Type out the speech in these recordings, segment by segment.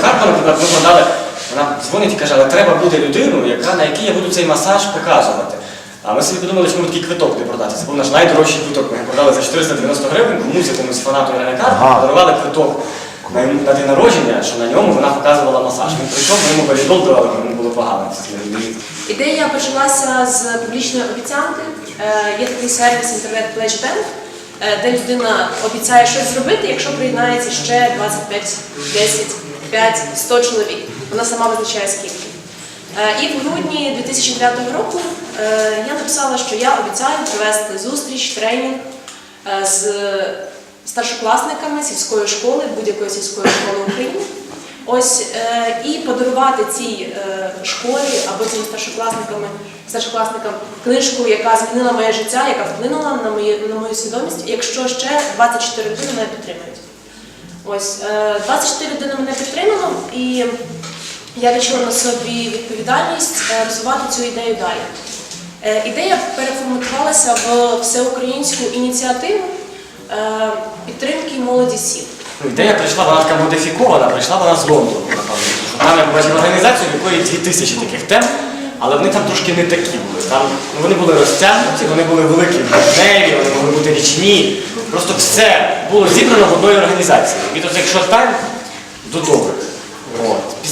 Карпа, наприклад, ми подали, вона дзвонить і каже, але треба буде людину, на якій я буду цей масаж показувати. А ми собі подумали, що ми такий квиток не продати. Це був наш найдорожчий квиток. Ми його продали за 490 гривень, комусь якомусь фанату Ага. подарували квиток на, на день народження, що на ньому вона показувала масаж. Він прийшов, ми йому валідол давали, йому було погано. Ідея почалася з публічної обіцянки. Е, Є такий сервіс інтернет Pledge е, де людина обіцяє щось зробити, якщо приєднається ще 25, 10, 5, 100 чоловік. Вона сама визначає скільки. Е, І в грудні 2009 року е, я написала, що я обіцяю провести зустріч, тренінг е, з старшокласниками сільської школи, будь-якої сільської школи України. Ось і подарувати цій школі або цим старшокласникам, старшокласникам книжку, яка змінила моє життя, яка вплинула на мою, на мою свідомість, якщо ще 24 людини мене підтримують. Ось е, 24 людини мене підтримало, і я відчула на собі відповідальність е, розвивати цю ідею далі. Е, Ідея переформатувалася в всеукраїнську ініціативу е, підтримки молоді сіл. Ну, ідея прийшла, вона така модифікована, прийшла вона з Лондону, напевно. Там я побачив організацію, в якої 2000 таких тем, але вони там трошки не такі були. Там, ну, вони були розтягнуті, вони були великі партнері, вони могли бути річні. Просто все було зібрано в одної організації. Від от якщо тайм до добрих.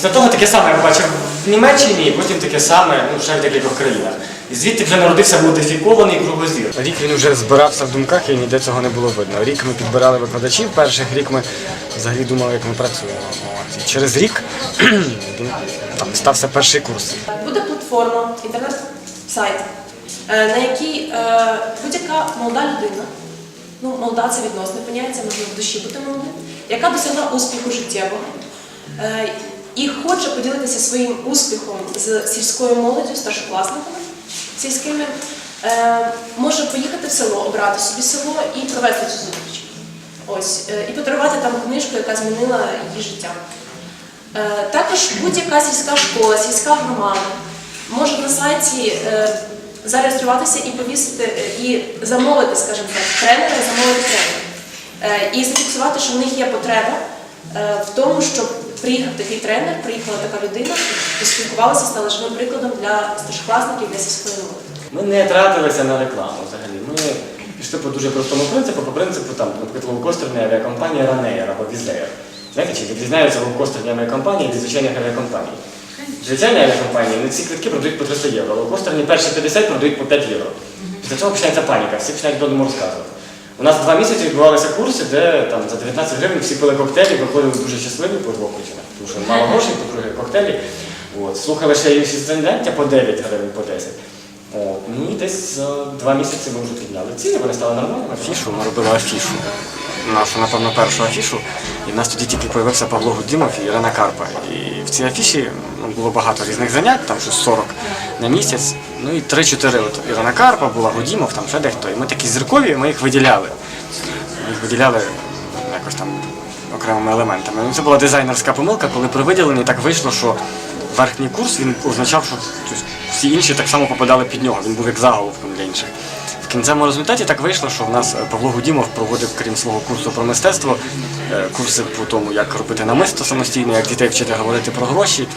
Після того таке саме я побачив в Німеччині, і потім таке саме ну, ще в декількох країнах. І звідти вже народився модифікований кругозір. Рік він вже збирався в думках і ніде цього не було видно. Рік ми підбирали викладачів, перших рік ми взагалі думали, як ми працюємо. От. І через рік там, стався перший курс. Буде платформа, інтернет-сайт, е, на якій е, будь-яка молода людина, ну молода це відносне поняття, можна в душі бути молодим, яка досягла успіху життєвого е, і хоче поділитися своїм успіхом з сільською молоддю, старшокласниками сільськими, е, може поїхати в село, обрати собі село і провести цю зустріч. Ось, е, і подарувати там книжку, яка змінила її життя. Е, Також будь-яка сільська школа, сільська громада може на сайті зареєструватися і повісити і замовити, скажімо так, тренера, замовити тренера. І зафіксувати, що в них є потреба в тому, щоб приїхав такий тренер, приїхала така людина, поспілкувалася, стала живим прикладом для старшокласників, для сільської молоді. Ми не тратилися на рекламу взагалі. Ми пішли по дуже простому принципу, по принципу, там, наприклад, лоукостерної авіакомпанії Ryanair або Wizz Знаєте, чи відрізняються лоукостерні авіакомпанії від звичайних авіакомпаній? Звичайні авіакомпанії вони ці квитки продають по 300 євро, лоукостерні перші 50 продають по 5 євро. Після цього починається паніка, всі починають додому розказувати. У нас два місяці відбувалися курси, де там за 19 гривень всі пили коктейлі, виходили дуже щасливі по двох причинах. Тому що мало грошей, по-друге, коктейлі. От. Слухали ще інші заняття по 9 гривень, по 10. От. Ну і десь за два місяці ми вже підняли ціни, вони стали нормальними. Афішу, ми робили афішу. Нашу, напевно, першу афішу. І в нас тоді тільки з'явився Павло Гудімов і Ірина Карпа. І в цій афіші ну, було багато різних занять, там щось 40 на місяць. Ну і 3-4 от Ірина Карпа, була Гудімов, там ще дехто. І ми такі зіркові, ми їх виділяли. Ми їх виділяли якось там окремими елементами. Ну, це була дизайнерська помилка, коли при виділенні так вийшло, що верхній курс він означав, що всі інші так само попадали під нього. Він був як заголовком для інших. В кінцевому результаті так вийшло, що в нас е, Павло Гудімов проводив, крім свого курсу про мистецтво, е, курси по тому, як робити намисто самостійно, як дітей вчити говорити про гроші,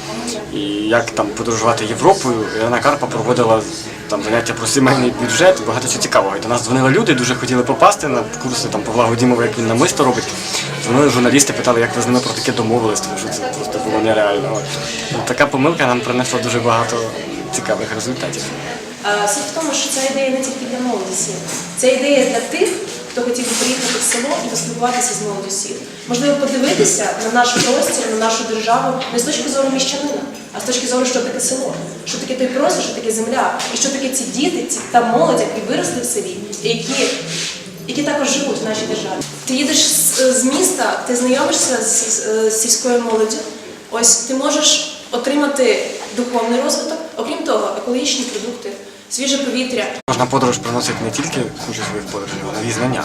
і як там подорожувати Європою. Ірина Карпа проводила там заняття про сімейний бюджет, багато чого цікавого. І до нас дзвонили люди, дуже хотіли попасти на курси там Павла Гудімова, як він намисто робить. Дзвонили журналісти, питали, як ви з ними про таке домовились, тому що це просто було нереально. Така помилка нам принесла дуже багато цікавих результатів. Е, Суть в тому, що ця ідея не тільки для молоді сіл. Ця ідея для тих, хто хотів би приїхати в село і поспілкуватися з молоддю сіл. Можливо, подивитися на наш простір, на нашу державу не з точки зору міщанина, а з точки зору, що таке село, що таке той простір, що таке земля, і що таке ці діти, ці та молодь, які виросли в селі, які які також живуть в нашій державі. Ти їдеш з, міста, ти знайомишся з сільською молоддю. Ось ти можеш отримати духовний розвиток, окрім того, екологічні продукти, свіже повітря. Кожна подорож приносить не тільки кучу своїх подорожей, а нові знання.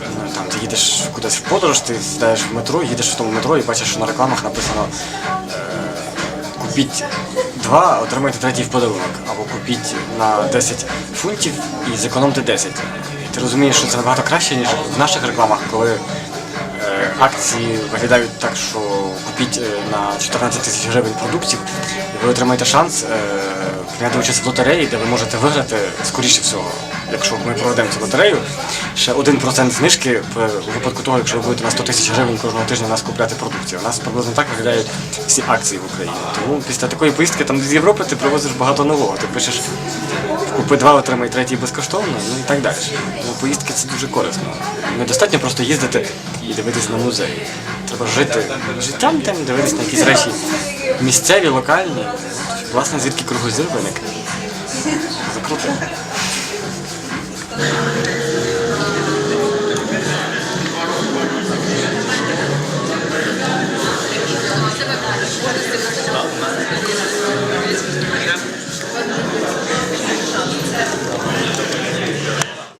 Ну, Там, ти їдеш кудись в подорож, ти сідаєш в метро, їдеш в тому метро і бачиш, що на рекламах написано е, купіть два, отримайте третій в подарунок. Або купіть на 10 фунтів і зекономте 10. І ти розумієш, що це набагато краще, ніж в наших рекламах, коли е, акції виглядають так, що купіть е, на 14 тисяч гривень продуктів, і ви отримаєте шанс прийняти участь в лотереї, де ви можете виграти скоріше всього. Якщо ми проведемо цю лотерею, ще 1% знижки у випадку того, якщо ви будете на 100 тисяч гривень кожного тижня нас купляти продукцію. У нас приблизно так виглядають всі акції в Україні. Тому після такої поїздки там з Європи ти привозиш багато нового. Ти пишеш купи два, отримай третій безкоштовно, ну і так далі. Тому поїздки це дуже корисно. Недостатньо просто їздити і дивитись на музеї. Треба жити життям тим, дивитись на якісь речі місцеві, локальні. Власне, звідки кругозір виник. Закрутимо.